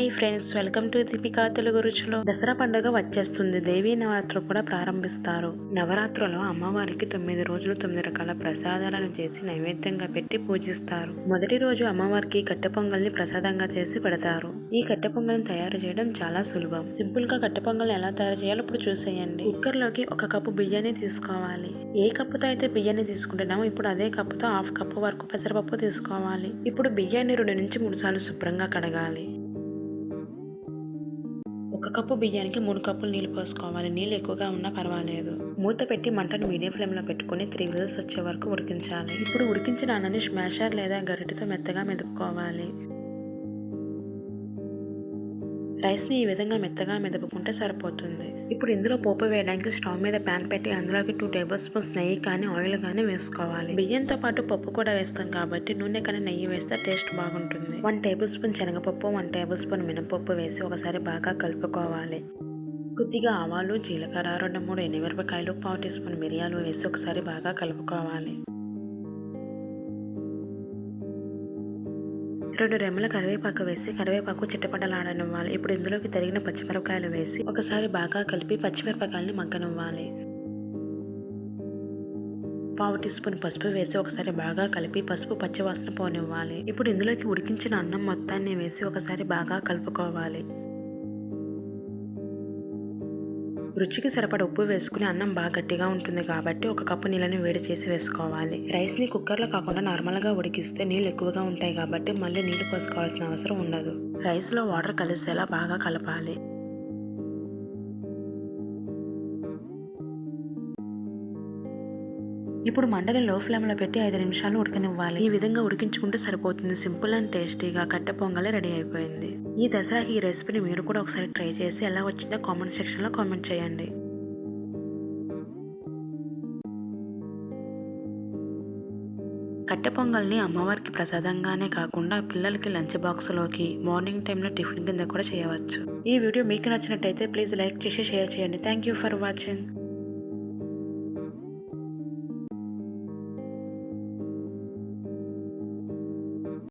Hi friends welcome to Deepika Telugu రుచిలో. దసరా పండుగ వచ్చేస్తుంది. దేవీ నవరాత్రులు కూడా ప్రారంభిస్తారు. నవరాత్రులో అమ్మవారికి తొమ్మిది రోజులు తొమ్మిది రకాల ప్రసాదాలను చేసి నైవేద్యంగా పెట్టి పూజిస్తారు. మొదటి రోజు అమ్మవారికి కట్టె పొంగల్ని ప్రసాదంగా చేసి పెడతారు. ఈ కట్టె పొంగల్ని తయారు చేయడం చాలా సులభం. సింపుల్గా కట్టె పొంగల్ని ఎలా తయారు చేయాలో ఇప్పుడు చూసేయండి. కుక్కర్లోకి ఒక కప్పు బియ్యాన్ని తీసుకోవాలి. ఏ కప్పుతో అయితే బియ్యాన్ని తీసుకుంటున్నామో ఇప్పుడు అదే కప్పుతో హాఫ్ కప్పు వరకు పెసరపప్పు తీసుకోవాలి. ఇప్పుడు బియ్యాన్ని రెండు నుంచి మూడు సార్లు శుభ్రంగా కడగాలి. ఒక కప్పు బియ్యానికి మూడు కప్పులు నీళ్ళు పోసుకోవాలి. నీళ్ళు ఎక్కువగా ఉన్నా పర్వాలేదు. మూత పెట్టి మంటను మీడియం ఫ్లేమ్లో పెట్టుకుని త్రీ విజిల్స్ వచ్చే వరకు ఉడికించాలి. ఇప్పుడు ఉడికించిన అన్నని స్మాషర్ లేదా గరిటెతో మెత్తగా మెదుపుకోవాలి. రైస్ని ఈ విధంగా మెత్తగా మెదుపుకుంటే సరిపోతుంది. ఇప్పుడు ఇందులో పోపు వేయడానికి స్టవ్ మీద ప్యాన్ పెట్టి అందులోకి టూ టేబుల్ స్పూన్స్ నెయ్యి కానీ ఆయిల్ కానీ వేసుకోవాలి. బియ్యంతో పాటు పప్పు కూడా వేస్తాం కాబట్టి నూనె కానీ నెయ్యి వేస్తే టేస్ట్ బాగుంటుంది. వన్ టేబుల్ స్పూన్ శనగపప్పు వన్ టేబుల్ స్పూన్ మినపప్పు వేసి ఒకసారి బాగా కలుపుకోవాలి. కొద్దిగా ఆవాలు జీలకర్ర రెండు మూడు ఎనిమిరపకాయలు పావు టీ స్పూన్ మిరియాలు వేసి ఒకసారి బాగా కలుపుకోవాలి. రెండు రెమ్మల కరివేపాకు వేసి కరివేపాకు చిట్టపట్టలాడనివ్వాలి. ఇప్పుడు ఇందులోకి తరిగిన పచ్చిమిరపకాయలు వేసి ఒకసారి బాగా కలిపి పచ్చిమిరపకాయలను మగ్గనివ్వాలి. పావు టీ స్పూన్ పసుపు వేసి ఒకసారి బాగా కలిపి పసుపు పచ్చివాసన పోనివ్వాలి. ఇప్పుడు ఇందులోకి ఉడికించిన అన్నం మొత్తాన్ని వేసి ఒకసారి బాగా కలుపుకోవాలి. రుచికి సరిపడ ఉప్పు వేసుకుని అన్నం బాగా గట్టిగా ఉంటుంది కాబట్టి ఒక కప్పు నీళ్ళని వేడి చేసి వేసుకోవాలి. రైస్ని కుక్కర్లో కాకుండా నార్మల్గా ఉడికిస్తే నీళ్ళు ఎక్కువగా ఉంటాయి కాబట్టి మళ్ళీ నీళ్ళు పోసుకోవాల్సిన అవసరం ఉండదు. రైస్లో వాటర్ కలిసేలా బాగా కలపాలి. ఇప్పుడు మండలి లో ఫ్లేమ్లో పెట్టి ఐదు నిమిషాలు ఉడకనివ్వాలి. ఈ విధంగా ఉడికించుకుంటే సరిపోతుంది. సింపుల్ అండ్ టేస్టీగా కట్టె పొంగలే రెడీ అయిపోయింది. ఈ దసరాకి ఈ రెసిపీని మీరు కూడా ఒకసారి ట్రై చేసి ఎలా వచ్చిందో కామెంట్ సెక్షన్లో కామెంట్ చేయండి. కట్టె పొంగల్ని అమ్మవారికి ప్రసాదంగానే కాకుండా పిల్లలకి లంచ్ బాక్స్లోకి మార్నింగ్ టైంలో టిఫిన్ కింద కూడా చేయవచ్చు. ఈ వీడియో మీకు నచ్చినట్టయితే ప్లీజ్ లైక్ చేసి షేర్ చేయండి. Thank you for watching.